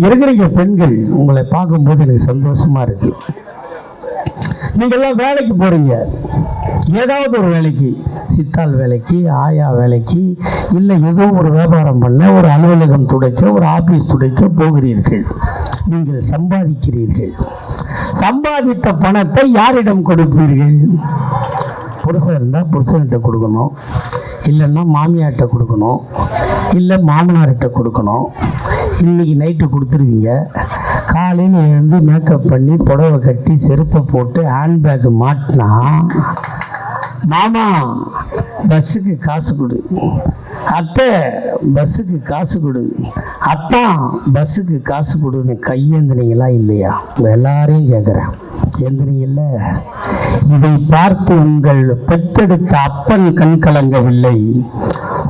இருக்கிற இருக்கிறீங்க பெண்கள் உங்களை பார்க்கும்போது எனக்கு சந்தோஷமா இருக்கு. நீங்கள்லாம் வேலைக்கு போறீங்க. ஏதாவது ஒரு வேலைக்கு சித்தாள் வேலைக்கு ஆயா வேலைக்கு இல்லை ஏதோ ஒரு வியாபாரம் பண்ண ஒரு அலுவலகம் துடைக்க ஒரு ஆபீஸ் துடைக்க போகிறீர்கள். நீங்கள் சம்பாதிக்கிறீர்கள். சம்பாதித்த பணத்தை யாரிடம் கொடுப்பீர்கள்? புருஷன் இருந்தால் புருஷன்கிட்ட கொடுக்கணும். இல்லைன்னா மாமியார்கிட்ட கொடுக்கணும். இல்லை மாமனார்கிட்ட கொடுக்கணும். இன்றைக்கி நைட்டு கொடுத்துருவீங்க. காலையில் எழுந்து மேக்கப் பண்ணி புடவை கட்டி செருப்பை போட்டு ஹேண்ட்பேக் மாட்டினா மாமா பஸ்ஸுக்கு காசு கொடு. அத்தை பஸ்ஸுக்கு காசு கொடு. அத்தான் பஸ்ஸுக்கு காசு கொடுன்னு கையேந்தினீங்களா இல்லையா? எல்லாரையும் கேட்குறேன் எந்திரிங்கல்ல இதை பார்த்து உங்கள் பெற்றெடுத்த அப்பன் கண் கலங்கவில்லை.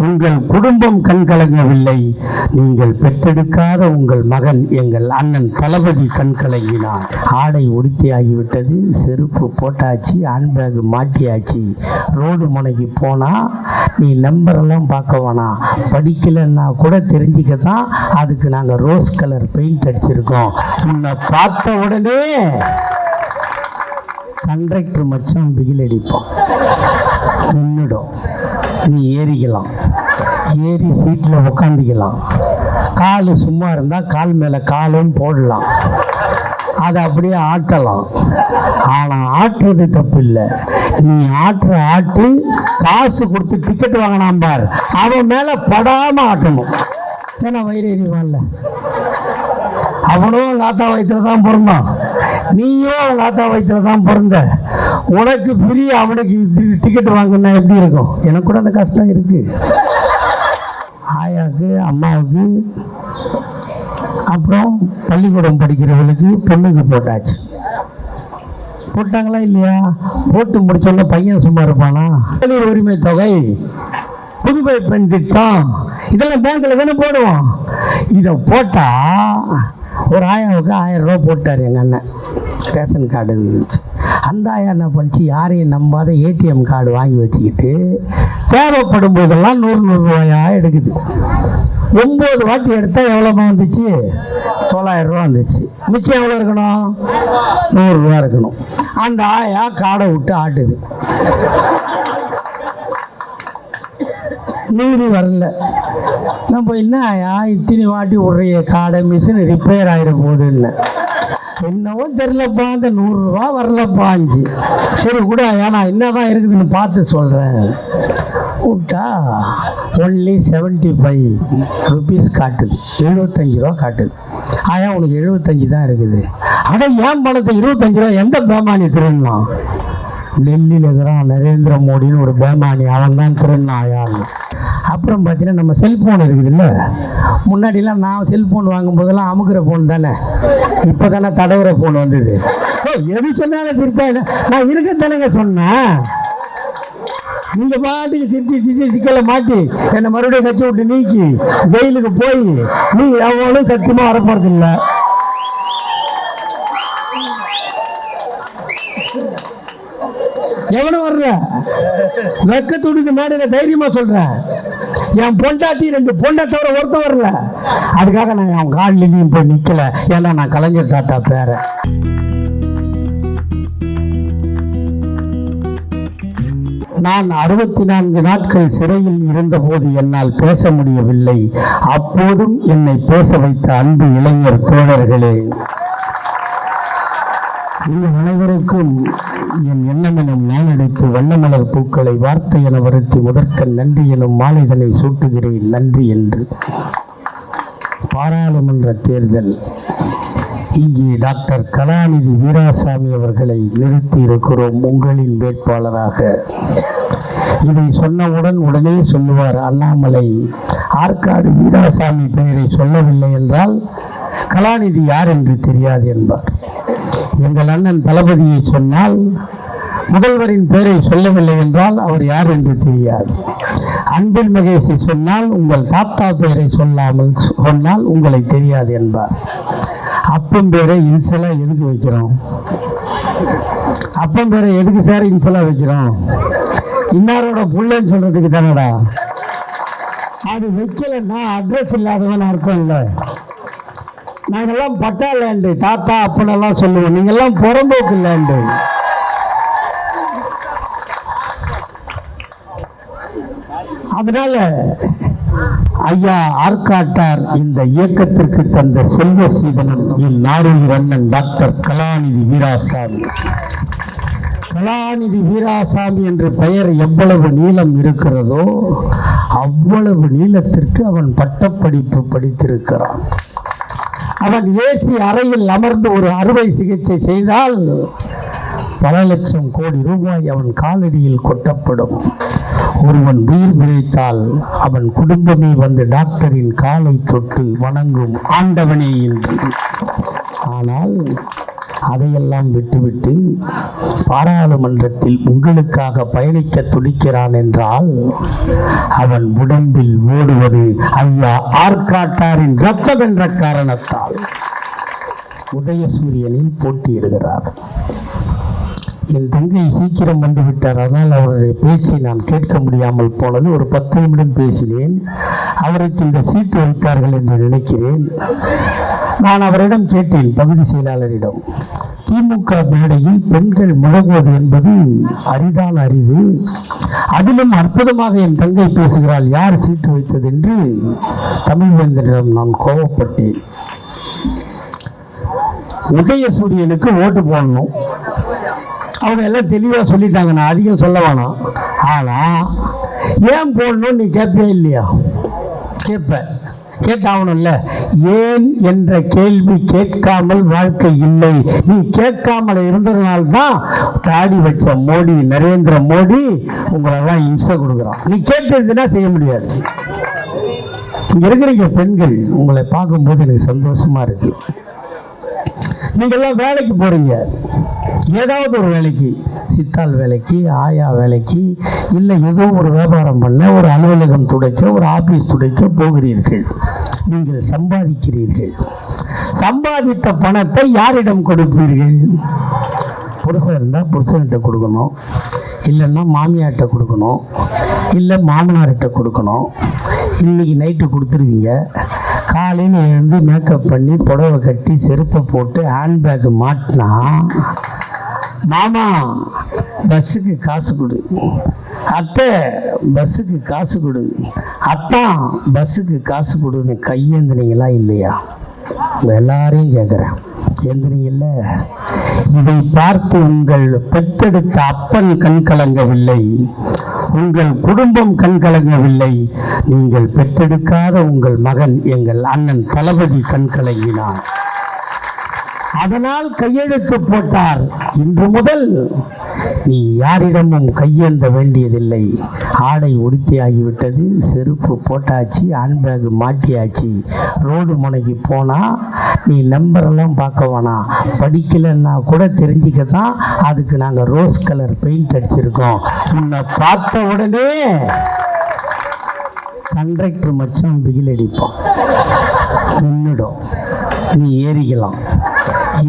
உங்கள் குடும்பம் கண் கலங்கவில்லை. நீங்கள் பெற்றெடுக்காத உங்கள் மகன் எங்கள் அண்ணன் தளபதி கண் கலங்கினான். ஆடை உடுத்தியாகிவிட்டது செருப்பு போட்டாச்சு ஹேண்ட்பேக் மாட்டியாச்சு. ரோடு முனைக்கு போனால் நீ நம்பரெல்லாம் பார்க்க வேணாம் படிக்கலைன்னா கூட தெரிஞ்சுக்க தான் அதுக்கு நாங்கள் ரோஸ் கலர் பெயிண்ட் அடிச்சிருக்கோம். உன்னை பார்த்த உடனே கண்ட்ரக்டர் மச்சான் பிகில் அடிப்போம் நின்றுடும் நீ ஏறிக்கலாம். ஏறி சீட்டில் உட்காந்துக்கலாம் கால் சும்மா இருந்தால் கால் மேலே காலும் போடலாம். அதை அப்படியே ஆட்டலாம். ஆனால் ஆட்டுறது தப்பு இல்லை நீ ஆட்டுற ஆட்டு காசு கொடுத்து டிக்கெட் வாங்கினான் பார். அவன் மேலே படாமல் ஆட்டணும். ஏன்னா வயிறு எறிவான்ல அவனும் அவங்க ஆத்தா வயிற்றுல தான் பிறந்தான். நீயும் அவங்க ஆத்தா வயிற்றுல தான் பிறந்த. உனக்கு ஃப்ரீ அவனுக்கு டிக்கெட் வாங்கினா எப்படி இருக்கும்? எனக்கு கூட அந்த கஷ்டம் இருக்குது ஆயாவுக்கு அம்மாவுக்கு அப்புறம் பள்ளிக்கூடம் படிக்கிறவங்களுக்கு பொண்ணுக்கு போட்டாச்சு. போட்டாங்களா இல்லையா? போட்டு முடிச்சோன்னா பையன் சும்மா இருப்பானா? உரிமை தொகை புதுமை பெண் திட்டம் இதெல்லாம் பேங்க்கில் தானே போடுவோம். இதை போட்டால் ஒரு ஆயாவுக்கு ஆயிரம் ரூபா போட்டார் எங்கள் அண்ணன். ரேஷன் கார்டு இருந்துச்சு. அந்த ஆயா என்ன பண்ணிச்சு? யாரையும் நம்பாத ஏடிஎம் கார்டு வாங்கி வச்சுக்கிட்டு தேவைப்படும் போதெல்லாம் நூறு நூறுரூவாயா எடுக்குது. ஒம்பது வாட்டி எடுத்தால் எவ்வளோமா வந்துச்சு? தொள்ளாயிரம் ரூபா வந்துச்சு. மிச்சம் எவ்வளோ இருக்கணும்? நூறுரூவா இருக்கணும். அந்த ஆயா காடை விட்டு ஆட்டுது. நீதி வரல. நம்ம என்ன ஆயா இத்தனை வாட்டி விடுறிய காடை மிஷின் ரிப்பேர் ஆகிட போகுதுன்னு. என்னவோ தெரிலப்பா அந்த நூறுரூவா வரலப்பாஞ்சு சரி கூட ஆயா நான் என்ன தான் இருக்குதுன்னு பார்த்து சொல்கிறேன் விட்டா ஒன்லி செவன்ட்டி ஃபைவ் ருபீஸ் காட்டுது. எழுபத்தஞ்சு ரூபா காட்டுது. ஆயா உனக்கு எழுபத்தஞ்சு தான் இருக்குது. ஆனால் ஏன் பணத்தை இருபத்தஞ்சு ரூபா எந்த பேமானி திருடலாம்? டெல்லியில் இருக்கிறான் நரேந்திர மோடின்னு ஒரு பேமானி அவன் தான் திருடினான் ஆயான்னு அப்புறம் பார்த்தீங்கன்னா நம்ம செல்ஃபோன் இருக்குதுல்ல. முன்னாடிலாம் நான் செல்ஃபோன் வாங்கும்போதெல்லாம் அமுக்கிற ஃபோன் தானே. இப்போ தானே தடவுற ஃபோன் வந்தது. எது சொன்னாலும் திருத்தா நான் இருக்க தானேங்க சொன்னேன். நீங்க பாட்டுக்கு சித்தி சித்தி சிக்கலை மாட்டி என்னை மறுபடியும் கட்சி விட்டு நீக்கி ஜெயிலுக்கு போய் நீ எவ்வளோ சத்தியமா வரப்போறது இல்லை எவனும் வர்ற வெக்க துடிக்கு மேடையில தைரியமா சொல்றேன் என் பொண்டாட்டி ரெண்டு பொண்டை தவிர ஒருத்தன் வரல. அதுக்காக நான் என் காலிலையும் போய் நிக்கல. ஏன்னா நான் கலைஞர் தாத்தா பேரை. நான் அறுபத்தி நான்கு நாட்கள் சிறையில் இருந்தபோது என்னால் பேச முடியவில்லை. அப்போதும் என்னை பேச வைத்த அன்பு இளைஞர் தோழர்களே உங்கள் அனைவருக்கும் என் எண்ணம் எனும் வண்ணமலர் பூக்களை வார்த்தை என வருத்தி முதற்கண் நன்றி எனும் மாலைதனை சூட்டுகிறேன். நன்றி என்று. பாராளுமன்ற தேர்தல். இங்கே டாக்டர் கலாநிதி வீராசாமி அவர்களை நிறுத்தி இருக்கிறோம் உங்களின் வேட்பாளராக. இதை சொன்னவுடன் உடனே சொல்லுவார் அண்ணாமலை ஆற்காடு வீராசாமி பெயரை சொல்லவில்லை என்றால் கலாநிதி யார் என்று தெரியாது என்பார். எங்கள் அண்ணன் தளபதியை சொன்னால் முதல்வரின் பெயரை சொல்லவில்லை என்றால் அவர் யார் என்று தெரியாது. அன்பில் மகேஷை சொன்னால் உங்கள் தாத்தா பெயரை சொல்லாமல் சொன்னால் உங்களை தெரியாது என்பார். அப்பன் பேரை இன்சலா எதுக்கு வைக்கிறோம்? அப்பன் பேரை எதுக்கு சார் இன்சலா வைக்கிறோம்? இன்னாரோட புள்ளன்னு சொல்றதுக்கு தானடா? அது வைக்கலன்னா அட்ரஸ் இல்லாதவன் அர்த்தம் இல்லை. நாங்கெல்லாம் பட்டா லேண்டு தாத்தா அப்பனெல்லாம் சொல்லுவோம். நீங்கெல்லாம் புறம்போக்கு லேண்டு அதனால ஐயா ஆர்காட்டார் இந்த இயக்கத்திற்கு தந்த செல்வ சீதனம் இந்நாடொழி அண்ணன் டாக்டர் கலாநிதி வீராசாமி. கலாநிதி வீராசாமி என்ற பெயர் எவ்வளவு நீளம் இருக்கிறதோ அவ்வளவு நீளத்திற்கு அவன் பட்டப்படிப்பு படித்திருக்கிறான். அவன் ஏசி அறையில் அமர்ந்து ஒரு அறுவை சிகிச்சை செய்தால் பல லட்சம் கோடி ரூபாய் அவன் காலடியில் கொட்டப்படும். ஒருவன் உயிர் பிழைத்தால் அவன் குடும்பமே வந்து டாக்டரின் காலை தொட்டு வணங்கும் ஆண்டவனே என்று. ஆனால் அதையெல்லாம் விட்டுவிட்டு பாராளுமன்றத்தில் உங்களுக்காக பயணிக்க துடிக்கிறான் என்றால் அவன் உடம்பில் ஓடுவது ஐயா ஆர்காட்டாரின் ரத்தம் என்ற காரணத்தால். உதயசூரியனில் போட்டியிடுகிறார். என் தங்கை சீக்கிரம் வந்துவிட்டார் அதனால் அவருடைய பேச்சை நான் கேட்க முடியாமல் போனது. ஒரு பத்து நிமிடம் பேசினேன். அவருக்கு இந்த சீட்டு வைத்தார்கள் என்று நினைக்கிறேன். நான் அவரிடம் கேட்டேன் பகுதி செயலாளரிடம் திமுக மேடையில் பெண்கள் முழங்குவது என்பது அரிதான அரிது அதிலும் அற்புதமாக என் தங்கை பேசுகிறாள். யார் சீட்டு வைத்தது என்று தமிழ்வேந்தரிடம் நான் கோபப்பட்டேன். உதயசூரியனுக்கு ஓட்டு போடணும். அவங்க எல்லாம் தெளிவாக சொல்லிட்டாங்க. நான் அதிகம் சொல்ல வேணாம். ஆனால் ஏன் போடணும்னு நீ கேட்பே இல்லையா? கேட்பேன் கேட்டாகணும்ல. ஏன் என்ற கேள்வி கேட்காமல் வாழ்க்கை இல்லை. நீ கேட்காமல் இருந்ததுனால்தான் தாடி வச்ச மோடி நரேந்திர மோடி உங்களெல்லாம் இம்சை கொடுக்குறான். நீ கேட்டதுன்னா செய்ய முடியாது. இங்கே இருக்கிறீங்க பெண்கள் உங்களை பார்க்கும்போது எனக்கு சந்தோஷமா இருக்கு. நீங்கள்லாம் வேலைக்கு போகிறீங்க ஏதாவது ஒரு வேலைக்கு சித்தாள் வேலைக்கு ஆயா வேலைக்கு இல்லை ஏதோ ஒரு வியாபாரம் பண்ண ஒரு அலுவலகம் துடைக்க ஒரு ஆஃபீஸ் துடைக்க போகிறீர்கள். நீங்கள் சம்பாதிக்கிறீர்கள். சம்பாதித்த பணத்தை யாரிடம் கொடுப்பீர்கள்? புருஷன் இருந்தால் புருஷன்கிட்ட கொடுக்கணும். இல்லைன்னா மாமியார்கிட்ட கொடுக்கணும். இல்லை மாமனார்கிட்ட கொடுக்கணும். இன்னைக்கு நைட்டு கொடுத்துருவீங்க. காலையில் எழுந்து மேக்கப் பண்ணி புடவை கட்டி செருப்பை போட்டு ஹேண்ட்பேக் மாட்டினா மாமா பஸ்ஸுக்கு காசு கொடு. அத்தை பஸ்ஸுக்கு காசு கொடு. அத்தான் பஸ்ஸுக்கு காசு கொடுன்னு கையேந்தினீங்களா இல்லையா? எல்லாரையும் கேட்குறேன் எந்திரிங்கல்ல இதை பார்த்து உங்கள் பெத்தெடுத்த அப்பன் கண்கலங்கவில்லை உங்கள் குடும்பம் கண்கலங்கவில்லை நீங்கள் பெற்றெடுக்காத உங்கள் மகன் எங்கள் அண்ணன் தளபதி கண்கலங்கினான் அதனால் கையெழுத்து போட்டார். இன்று முதல் நீ யாரிடமும் கையேந்த வேண்டியதில்லை. ஆடை உடுத்தியாகிவிட்டது செருப்பு போட்டாச்சு ஹேண்ட்பேக் மாட்டியாச்சு. ரோடு முனைக்கு போனால் நீ நம்பரெல்லாம் பார்க்க வேணாம். படிக்கலைன்னா கூட தெரிஞ்சுக்க தான் அதுக்கு நாங்கள் ரோஸ் கலர் பெயிண்ட் அடிச்சிருக்கோம். உன்னை பார்த்த உடனே கண்டக்டர் மச்சான் பிகில் அடிப்போம் நின்றுடும் நீ ஏறிக்கலாம்.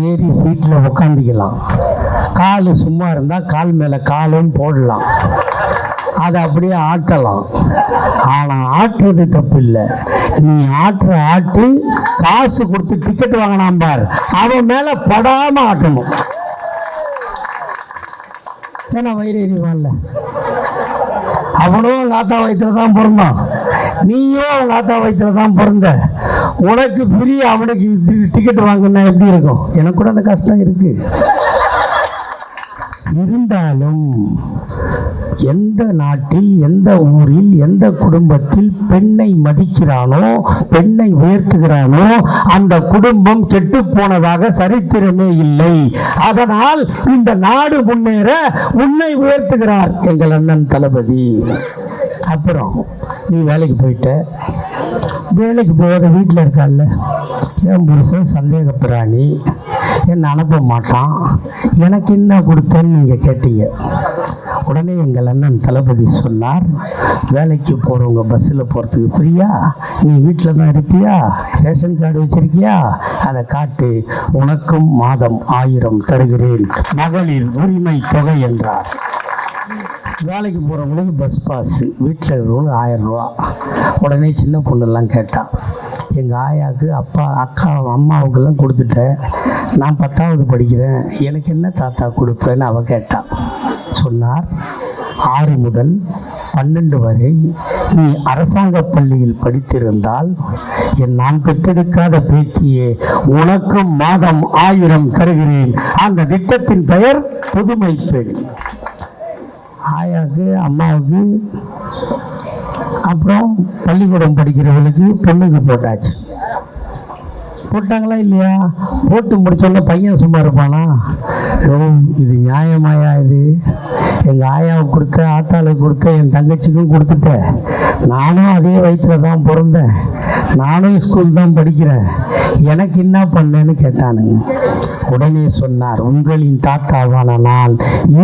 ஏறி சீட்டில் உக்காந்துக்கலாம். கால் சும்மா இருந்தால் கால் மேலே காலும் போடலாம். அதை அப்படியே ஆட்டலாம். ஆனால் ஆட்டுறது தப்பு இல்லை நீ ஆட்டுற ஆட்டு காசு கொடுத்து டிக்கெட் வாங்கினான் பார். அவன் மேலே படாமல் ஆட்டணும். ஏன்னா வயிறு எறிவான்ல அவனும் அவங்க ஆத்தா வயிற்றுல தான் பிறந்தான். நீயும் அவங்க ஆத்தா வயிற்றுல தான் பிறந்த. உனக்கு ஃப்ரீ அவனுக்கு டிக்கெட் வாங்கினா எப்படி இருக்கும்? எனக்கு கூட அந்த கஷ்டம் இருக்கு. இருந்தாலும் எந்த நாட்டில் எந்த ஊரில் எந்த குடும்பத்தில் பெண்ணை மதிக்கிறானோ பெண்ணை உயர்த்துகிறானோ அந்த குடும்பம் கெட்டு போனதாக சரித்திரமே இல்லை. அதனால் இந்த நாடு முன்னேற உன்னை உயர்த்துகிறார் எங்கள் அண்ணன் தளபதி. அப்புறம் நீ வேலைக்கு போயிட்ட. வேலைக்கு போகாத வீட்டில் இருக்கால்ல என் புருஷன் சந்தேக பிராணி என்னை அனுப்ப மாட்டான். எனக்கு என்ன கொடுத்தேன்னு நீங்கள் கேட்டீங்க. உடனே எங்கள் அண்ணன் தளபதி சொன்னார் வேலைக்கு போகிறவங்க பஸ்ஸில் போகிறதுக்கு ஃப்ரீயா நீ வீட்டில் தான் இருப்பியா? ரேஷன் கார்டு வச்சிருக்கியா? அதை காட்டு. உனக்கும் மாதம் ஆயிரம் தருகிறேன். மகளிர் உரிமை தொகை என்றார். வேலைக்கு போகிறவங்களுக்கு பஸ் பாஸு வீட்டில் இருக்கிறவங்களுக்கு ஆயிரம் உடனே சின்ன பொண்ணுலாம் கேட்டான் எங்கள் ஆயாவுக்கு அப்பா அக்கா அம்மாவுக்கெல்லாம் கொடுத்துட்டேன். நான் பத்தாவது படிக்கிறேன். எனக்கு என்ன தாத்தா கொடுப்பேன்னு அவள் கேட்டான் சொன்னார் ஆறு முதல் பன்னெண்டு வரை நீ அரசாங்க பள்ளியில் படித்திருந்தால் என் நான் பெற்றெடுக்காத பேத்தியே உனக்கும் மாதம் ஆயிரம் தருகிறேன். அந்த திட்டத்தின் பெயர் புதுமை பெண் ஆயாவுக்கு அம்மாவுக்கு. அப்புறம் பள்ளிக்கூடம் படிக்கிறவங்களுக்கு பொண்ணுக்கு போட்டாச்சு. போட்டாங்களா இல்லையா? போட்டு முடிச்சோடனே பையன் சும்மா இருப்பானா? ஓ இது நியாயமாயா இது? எங்கள் ஆயாவுக்கு கொடுத்த ஆத்தாளுக்கு கொடுத்த என் தங்கச்சிக்கும் கொடுத்துட்டேன் நானும் அதே வயிற்றில் தான் பிறந்தேன். நானும் ஸ்கூல் தான் படிக்கிறேன். எனக்கு என்ன பண்ணேன்னு கேட்டானுங்க. உடனே சொன்னார் உங்களின் தாத்தாவான நான்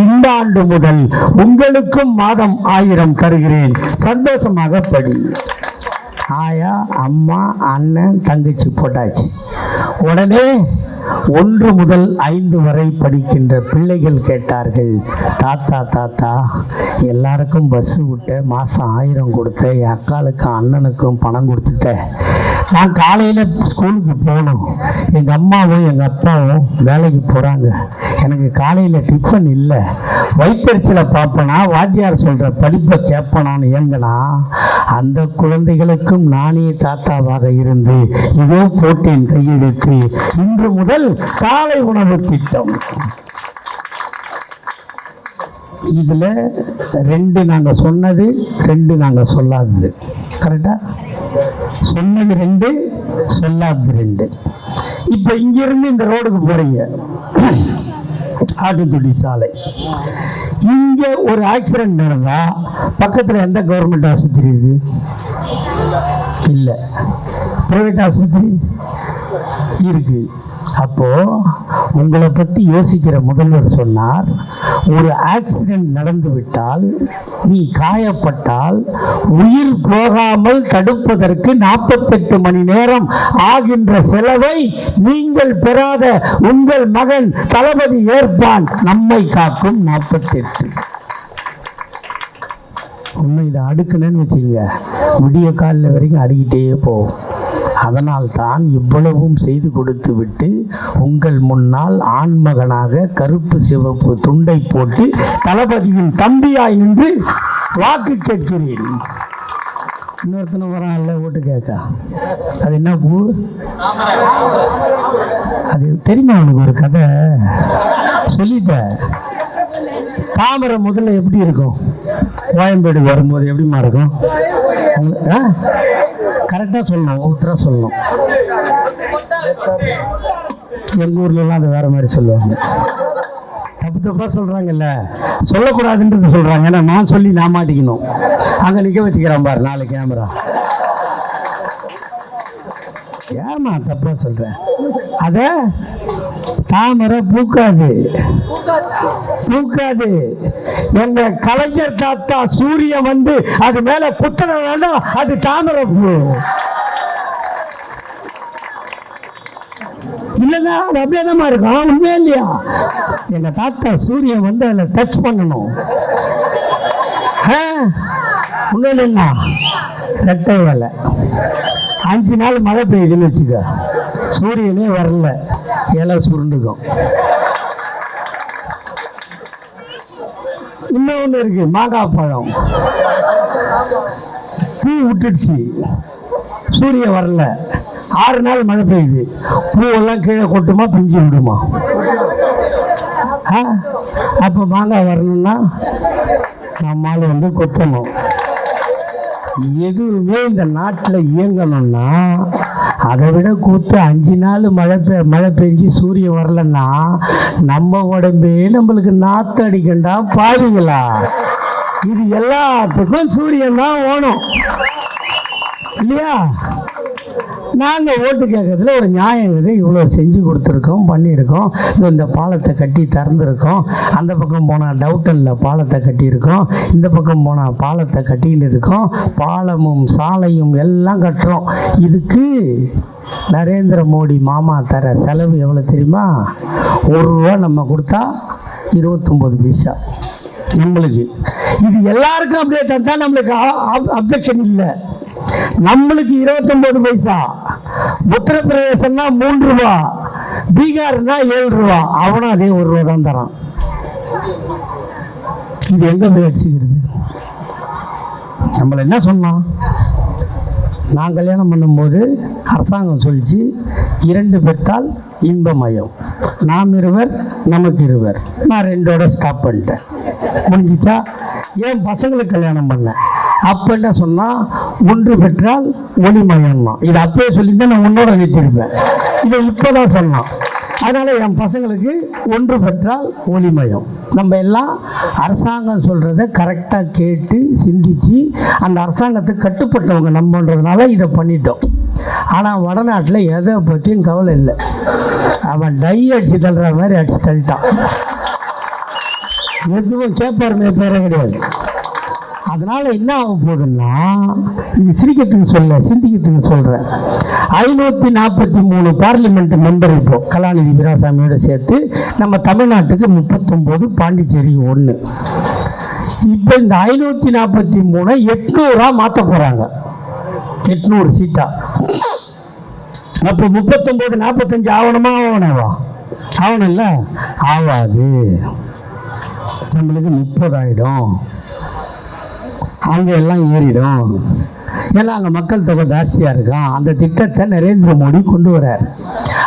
இந்த ஆண்டு முதல் உங்களுக்கும் மாதம் ஆயிரம் தருகிறேன். சந்தோஷமாக படி. ஆயா அம்மா அண்ணன் தங்கச்சி போட்டாச்சு. உடனே ஒன்று முதல் ஐந்து வரை படிக்கின்ற பிள்ளைகள் கேட்டார்கள் தாத்தா தாத்தா எல்லாருக்கும் பஸ்ஸு விட்ட மாதம் ஆயிரம் கொடுத்த என் அக்காளுக்கும் அண்ணனுக்கும் பணம் கொடுத்துட்டேன் நான் காலையில் ஸ்கூலுக்கு போகணும். எங்கள் அம்மாவும் எங்கள் அப்பாவும் வேலைக்கு போகிறாங்க எனக்கு காலையில் டிஃபன் இல்லை. வயிற்றுச்சலை பார்ப்பனா? வாத்தியார் சொல்கிற படிப்பை கேட்பனான்னு ஏங்கனா அந்த குழந்தைகளுக்கும் நானே தாத்தாவாக இருந்து இதோ போட்டேன் கையெடுத்து. இன்று முதல் காலை உணவு திட்டம். இதில் ரெண்டு நாங்கள் சொன்னது ரெண்டு நாங்கள் சொல்லாதது. கரெக்டாக சொன்னது ரெண்டு சொல்லாதது ரெண்டு. இப்போ இங்கிருந்து இந்த ரோடுக்கு போகிறீங்க ஆட்டுத்துடி சாலை. இங்கே ஒரு ஆக்சிடென்ட் நடந்தா பக்கத்தில் எந்த கவர்மெண்ட் ஆஸ்பத்திரி இருக்கு? இல்லை. ப்ரைவேட் ஆஸ்பத்திரி இருக்கு. அப்போ உங்களை பற்றி யோசிக்கிற முதல்வர் சொன்னார் ஒரு ஆக்சிடென்ட் நடந்து விட்டால் நீ காயப்பட்டால் உயிர் போகாமல் தடுப்பதற்கு நாற்பத்தெட்டு மணி நேரம் ஆகின்ற செலவை நீங்கள் பெறாத உங்கள் மகன் தளபதி ஏற்பான் நம்மை காக்கும் நாற்பத்தெட்டு. உண்மை இதை அடுக்கணும்னு வச்சுக்கோங்க. விடிய காலில் வரைக்கும் அடிக்கிட்டே போகும். அதனால் தான் இவ்வளவும் செய்து கொடுத்து விட்டு உங்கள் முன்னால் ஆண்மகனாக கருப்பு சிவப்பு துண்டை போட்டு தளபதியின் தம்பியாய் நின்று வாக்கு கேட்கிறேன். இன்னொருத்தனை வரான் இல்லை ஓட்டு கேட்க. அது என்ன பூ? அது தெரியுமா உனக்கு ஒரு கதை? சொல்லிட்ட. தாமரை முதல்ல எப்படி இருக்கும்? கோயம்பேடு வரும்போது எப்படிமா இருக்கும்? கரெக்டாக சொல்லணும் ஒவ்வொருத்தராக சொல்லணும். எங்கள் ஊர்லலாம் அதை வேறு மாதிரி சொல்லுவாங்க. தப்பு தப்பாக சொல்கிறாங்கல்ல சொல்லக்கூடாதுன்றது சொல்கிறாங்க ஏன்னா நான் சொல்லி நான் மாட்டிக்கணும். அங்கே நிற்க வச்சுக்கிறான் பாரு நாலு கேமரா ஏமா தப்பாக சொல்கிறேன் அதை தாமரை பூக்காது. பூக்காது? எங்க கலைஞர் தாத்தா சூரியன் வந்து அது மேல வேண்டாம் அது தாமரை பூ. இல்லைன்னா அது அப்படியே தான் இருக்கும். உண்மையா இல்லையா? எங்க தாத்தா சூரியன் வந்து அதில் டச் பண்ணணும். ஒண்ணும் இல்லைண்ணா ரெட்டை வேலை. அஞ்சு நாள் மழை பெய்யுதுன்னு வச்சுக்க. சூரியனே வரல. இலை சுருண்டுக்கும். இன்னொன்று இருக்கு மாங்காய் பழம். பூ விட்டுடுச்சு. சூரியன் வரல. ஆறு நாள் மழை பெய்யுது. பூவெல்லாம் கீழே கொட்டுமா பிஞ்சு விடுமா? ஆ? அப்போ மாங்காய் வரணும்னா நம்மால் வந்து கொத்தணும். எதுவுமே இந்த நாட்டில் இயங்கணும்னா அதை விட கூத்து அஞ்சு நாள் மழை பெ மழை பெஞ்சு சூரியன் வரலன்னா நம்ம உடம்பே நம்மளுக்கு நாற்று அடிக்கண்டா பாருங்களா இது எல்லாத்துக்கும் சூரியன் தான் ஓணும். இல்லையா? நாங்கள் ஓட்டு கேட்கறதுல ஒரு நியாயம் இருக்குது இவ்வளோ செஞ்சு கொடுத்துருக்கோம் பண்ணியிருக்கோம். இதோ இந்த பாலத்தை கட்டி திறந்துருக்கோம். அந்த பக்கம் போனால் டவுட்டனில் பாலத்தை கட்டியிருக்கோம். இந்த பக்கம் போனால் பாலத்தை கட்டின்னு இருக்கோம். பாலமும் சாலையும் எல்லாம் கட்டுறோம். இதுக்கு நரேந்திர மோடி மாமா தர செலவு எவ்வளோ தெரியுமா? ஒரு ரூபா நம்ம கொடுத்தா இருபத்தொம்போது பைசா நம்மளுக்கு. இது எல்லாருக்கும் அப்படியே தான் நம்மளுக்கு அப்ஜெக்ஷன் இல்லை. நம்மளுக்கு இருபத்தொன்பது பைசா. உத்தரப்பிரதேசம்னா மூன்று ரூபா. பீகார்னா ஏழு ரூபா. அவனும் அதே ஒரு ரூபா தான் தரான். இது எங்க போய் அடிச்சுக்கிறது? நம்மளை என்ன சொன்னோம் நான் கல்யாணம் பண்ணும்போது அரசாங்கம் சொல்லிச்சு இரண்டு பெற்றால் இன்பமயம். நாம் இருவர் நமக்கு இருவர். நான் ரெண்டோட ஸ்டாப் பண்ணிட்டேன். முடிஞ்சிச்சா? என் பசங்களுக்கு கல்யாணம் பண்ணேன்? அப்போ என்ன சொன்னால் ஒன்று பெற்றால் ஒளிமயம்னா இது அப்பயே சொல்லிட்டு நான் உன்னோட நிறுத்திருப்பேன். இதை இப்போ தான் சொன்னான். அதனால் என் பசங்களுக்கு ஒன்று பெற்றால் ஒளிமயம். நம்ம எல்லாம் அரசாங்கம் சொல்கிறத கரெக்டாக கேட்டு சிந்தித்து அந்த அரசாங்கத்துக்கு கட்டுப்பட்டவங்க நம்மன்றதுனால இதை பண்ணிட்டோம். ஆனால் வடநாட்டில் எதை பற்றியும் கவலை இல்லை. அவன் டை அடித்து தள்ளுற மாதிரி அடித்து தள்ளிட்டான். எதுவும் கேட்பாருமே பேரே கிடையாது. அதனால் என்ன ஆக போகுதுன்னா இது சிரிக்கிறதுக்கு சொல்ல சிந்திக்கிறதுக்கு சொல்கிறேன் ஐநூற்றி நாற்பத்தி மூணு பார்லிமெண்ட் மெம்பர் இப்போ கலாநிதி வீராசாமியோட சேர்த்து நம்ம தமிழ்நாட்டுக்கு முப்பத்தொம்போது பாண்டிச்சேரி ஒன்று இப்போ இந்த ஐநூற்றி நாற்பத்தி மூணை எட்நூறா மாற்ற போகிறாங்க எட்நூறு சீட்டா. அப்போ முப்பத்தொம்போது நாற்பத்தஞ்சு ஆவணமா ஆவணவா ஆவணம் இல்லை ஆகாது. நம்மளுக்கு முப்பதாயிடும். அங்கே எல்லாம் ஏறிடும். ஏன்னா அங்கே மக்கள் தொகை ஜாஸ்தியாக இருக்கும் அந்த திட்டத்தை நரேந்திர மோடி கொண்டு வர்றார்.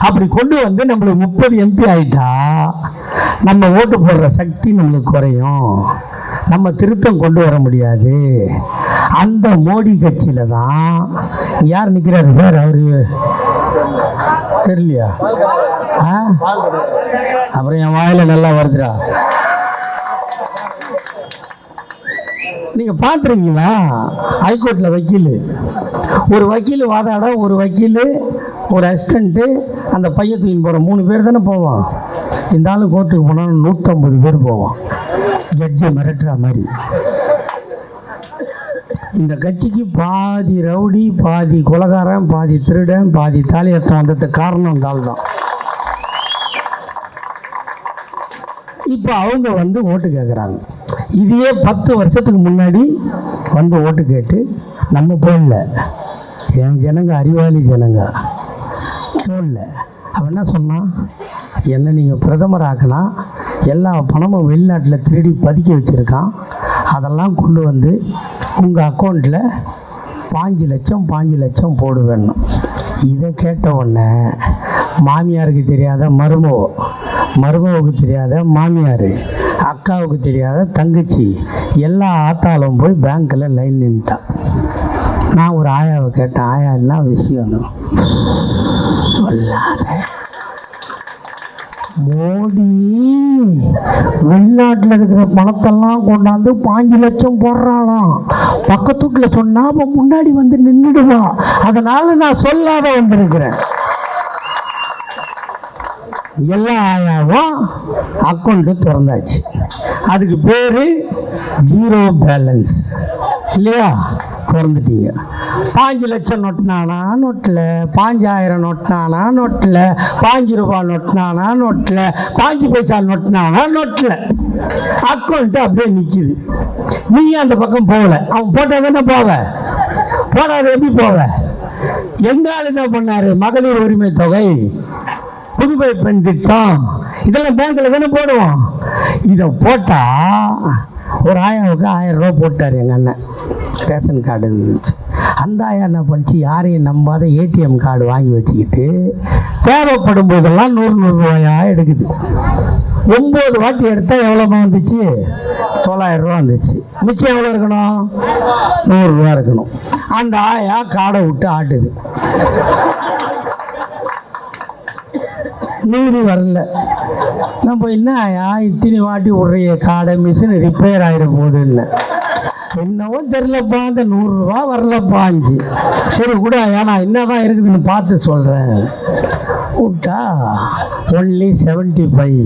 அப்படி கொண்டு வந்து நம்மளுக்கு முப்பது எம்பி ஆகிட்டா நம்ம ஓட்டு போடுற சக்தி நம்மளுக்கு குறையும். நம்ம திருத்தம் கொண்டு வர முடியாது. அந்த மோடி கட்சியில் தான் யார் நிற்கிறார் சார் அவரு? தெரியலையா? ஆ? அப்புறம் என் வாயில் நல்லா வருதுடா. நீங்கள் பார்த்துருக்கீங்களா? ஹைகோர்ட்டில் வக்கீல். ஒரு வக்கீல் வாதாட ஒரு வக்கீல் ஒரு அசிஸ்டண்ட்டு அந்த பையன் தூக்கி போகிற மூணு பேர் தானே போவான். இந்த ஆளு கோர்ட்டுக்கு போனால் நூற்றம்பது பேர் போவான். ஜட்ஜை மிரட்டுற மாதிரி. இந்த கட்சிக்கு பாதி ரவுடி பாதி கொலகாரன் பாதி திருடன் பாதி தாலியத்தம் வந்ததுக்கு காரணம் இந்த ஆள் தான் இப்போ அவங்க வந்து ஓட்டு கேட்குறாங்க இதையே பத்து வருஷத்துக்கு முன்னாடி வந்து ஓட்டு கேட்டு நம்ம போடல. என் ஜனங்க அறிவாளி ஜனங்க போடல. அவன் என்ன சொன்னான்? என்னை நீங்கள் பிரதமர் ஆக்கினா எல்லா பணமும் வெளிநாட்டில் திருடி பதுக்கி வச்சுருக்கான். அதெல்லாம் கொண்டு வந்து உங்கள் அக்கௌண்ட்டில் பாஞ்சு லட்சம் பாஞ்சு லட்சம் போடுவேணும் இதை கேட்ட உடனே மாமியாருக்கு தெரியாத மருமவோ மருமவுக்கு தெரியாத மாமியார் அக்காவுக்கு தெரியாத தங்கச்சி எல்லா ஆத்தாலும் போய் பேங்க்கில் லைன் நின்ட்டான் நான் ஒரு ஆயாவை கேட்டேன் ஆயா என்ன விஷயம் சொல்லாத. மோடி வெளிநாட்டில் இருக்கிற பணத்தெல்லாம் கொண்டாந்து பாஞ்சு லட்சம் போடுறாளாம். பக்கத்து வீட்டில் சொன்னால் அவன் முன்னாடி வந்து நின்றுடுவா அதனால் நான் சொல்லாத வந்திருக்கிறேன். எல்லா ஆயாவும் அக்கௌண்ட்டு திறந்தாச்சு. அதுக்கு பேர் ஜீரோ பேலன்ஸ் இல்லையா? திறந்துட்டீங்க. பாஞ்சு லட்சம் நொட்டினானா நொட்டில் பாஞ்சாயிரம் நொட்டினானா நொட்டில் பாஞ்சு ரூபாய் நொட்டினானா நொட்டில் பாஞ்சு பைசா நொட்டினானா நொட்டில். அக்கௌண்ட்டு அப்படியே நிற்கிது நீ அந்த பக்கம் போகல? அவன் போட்டால் தானே போவ? போடாத எப்படி போவ? எங்க ஆள் என்ன பண்ணார்? மகளிர் உரிமை தொகை. புதுமை பெண் திட்டம். இதெல்லாம் பேங்க்கில் தானே போடுவோம். இதை போட்டால் ஒரு ஆயாவுக்கு ஆயிரம் ரூபா போட்டார் எங்கள் அண்ணன். ரேஷன் கார்டு இருந்துச்சு. அந்த ஆயா என்ன பண்ணிச்சு? யாரையும் நம்பாத ஏடிஎம் கார்டு வாங்கி வச்சுக்கிட்டு தேவைப்படும் போதெல்லாம் நூறு நூறுரூவாயா எடுக்குது. ஒம்பது வாட்டி எடுத்தால் எவ்வளோமா வந்துச்சு? தொள்ளாயிரம் ரூபா வந்துச்சு. மிச்சம் எவ்வளோ இருக்கணும்? நூறுரூவா இருக்கணும். அந்த ஆயா காடை விட்டு ஆட்டுது. நீர் வரல. நம்ம என்ன ஆயா இத்தனை வாட்டி விட்றிய காடை மிஷின் ரிப்பேர் ஆகிட போகுதுன்னு. என்னவோ தெரிலப்பா அந்த நூறுரூவா வரலப்பாஞ்சு சரி கூட ஆயா நான் என்னதான் இருக்குதுன்னு பார்த்து சொல்கிறேன் விட்டா ஒன்லி செவன்ட்டி ஃபைவ்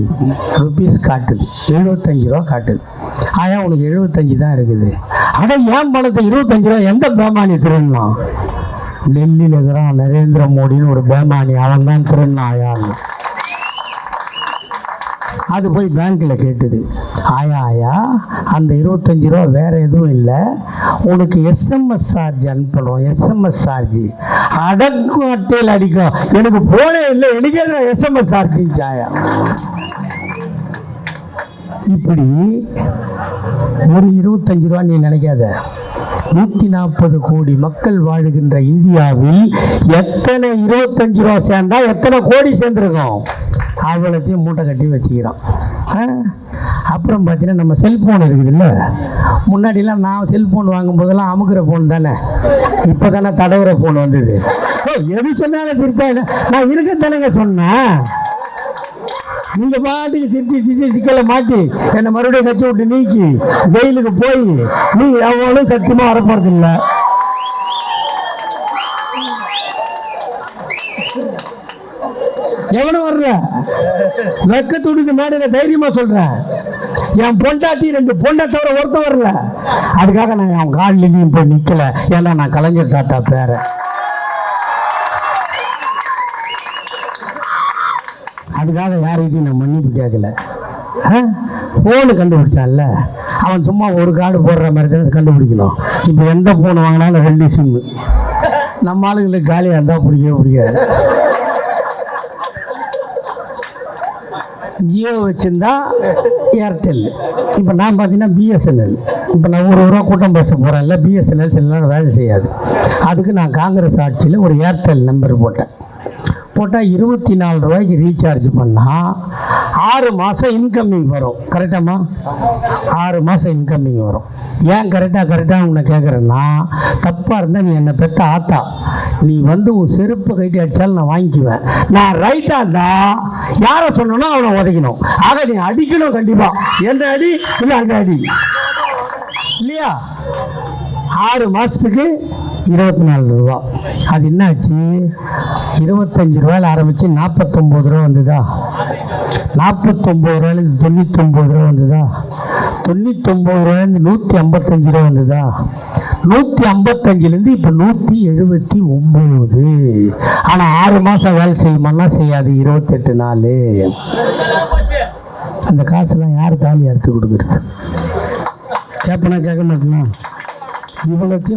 ருபீஸ் காட்டுது. எழுபத்தஞ்சு ரூபா காட்டுது. ஆயா உனக்கு எழுபத்தஞ்சு தான் இருக்குது. ஆனால் ஏன் பணத்தை இருபத்தஞ்சு ரூபா எந்த பேமானி திருடலாம் டெல்லியில் இருக்கிறான் நரேந்திர மோடின்னு ஒரு பேமானி அவன் தான் திருடினான் ஆயான்னு அது போய் பேங்க்கில் கேட்டுது. ஆயா ஆயா அந்த இருபத்தஞ்சி ரூபா வேறு எதுவும் இல்லை. உனக்கு எஸ்எம்எஸ் சார்ஜ் அனுப்பணும். எஸ்எம்எஸ் சார்ஜ் அடக்கும் அட்டையில் அடிக்கும் எனக்கு போனே இல்லை. எனக்கே எஸ்எம்எஸ் சார்ஜிச்சு ஆயா இப்படி ஒரு இருபத்தஞ்சு ரூபா நீ நினைக்காத. நூற்றி நாற்பது கோடி மக்கள் வாழுகின்ற இந்தியாவில் எத்தனை இருபத்தஞ்சு ரூபா சேர்ந்தா எத்தனை கோடி சேர்ந்துருக்கோம்? அவ்வளோத்தையும் மூட்டை கட்டி வச்சுக்கிறான். அப்புறம் பார்த்தீங்கன்னா நம்ம செல்ஃபோன் இருக்குதுல்ல? முன்னாடிலாம் நான் செல்ஃபோன் வாங்கும்போதெல்லாம் அமுக்கிற ஃபோன் தானே? இப்போ தானே தடவுற ஃபோன் வந்தது. எது சொன்னாலும் திருத்தா நான் இருக்க தானேங்க சொன்னேன். நீங்க பாட்டுக்கு சிரிச்சு சிரிச்சு சிக்கல மாட்டி என்னை மறுபடியும் கட்சி விட்டு நீக்கி ஜெயிலுக்கு போய் நீ எவ்வளவு சத்தியமா வரப்போறது இல்லை எவனும் வர்ற? வெக்க துடிக்கு மேடையில தைரியமா சொல்றேன் என் பொண்டாட்டி ரெண்டு பொண்ணை தவிர ஒருத்தன் வரல. அதுக்காக நான் அவன் காலிலையும் போய் நிக்கல. ஏன்னா நான் கலைஞர் தாத்தா பேரை அதுக்காக யார்கிட்டையும் நான் மன்னிப்பு கேட்கல. ஃபோனு கண்டுபிடிச்சான்ல. அவன் சும்மா ஒரு கார்டு போடுற மாதிரி தான் கண்டுபிடிக்கணும். இப்போ எந்த ஃபோன் வாங்கினாலும் ரெண்டு சிம்மு நம்ம ஆளுங்களுக்கு காலியாக இருந்தால் பிடிக்கவே பிடிக்காது. ஜியோ வச்சுருந்தா ஏர்டெல் இப்போ நான் பார்த்தீங்கன்னா பிஎஸ்என்எல் இப்போ நான் ஒரு ரூபா கூட்டம் பேச போகிறேன்ல பிஎஸ்என்எல் சில நேரம் வேலை செய்யாது. அதுக்கு நான் காங்கிரஸ் ஆட்சியில் ஒரு ஏர்டெல் நம்பர் போட்டேன். போட்டால் இருபத்தி நாலு ரூபாய்க்கு ரீசார்ஜ் பண்ணால் ஆறு மாதம் இன்கம்மிங் வரும். கரெக்டாம்மா ஆறு மாதம் இன்கம்மிங் வரும். ஏன் கரெக்டாக கரெக்டாக உன்னை கேட்குறேன்னா தப்பாக இருந்தால் நீ என்னை பெற்ற ஆத்தா. நீ வந்து உன் செருப்பு கைட்டி அடித்தாலும் நான் வாங்கிக்குவேன். நான் ரைட்டாக இருந்தால் யாரை சொன்னோன்னா அவனை உதைக்கணும். ஆக நீ அடிக்கணும் கண்டிப்பாக எந்த அடி? இல்லை அந்த அடி. இல்லையா? ஆறு மாதத்துக்கு இருபத்தி நாலு ரூபா. அது என்னாச்சு? இருபத்தஞ்சி ரூபாயில் ஆரம்பித்து நாற்பத்தொம்போது ரூபா வந்ததா? நாற்பத்தொம்போது ரூபாயிலேருந்து தொண்ணூத்தொம்பது ரூபா வந்ததா? தொண்ணூத்தொம்பது ரூபாயிலேருந்து நூற்றி ஐம்பத்தஞ்சு ரூபா வந்ததா? நூற்றி ஐம்பத்தஞ்சிலேருந்து இப்போ நூற்றி எழுபத்தி ஒம்பது. ஆனால் ஆறு மாதம் வேலை செய்யுமான்னா செய்யாது இருபத்தெட்டு நாள். அந்த காசுலாம் யார் தாலி அறுத்து கொடுக்குறது? கேட்பனா கேட்க மாட்டேனா? இவ்வளோத்தையும்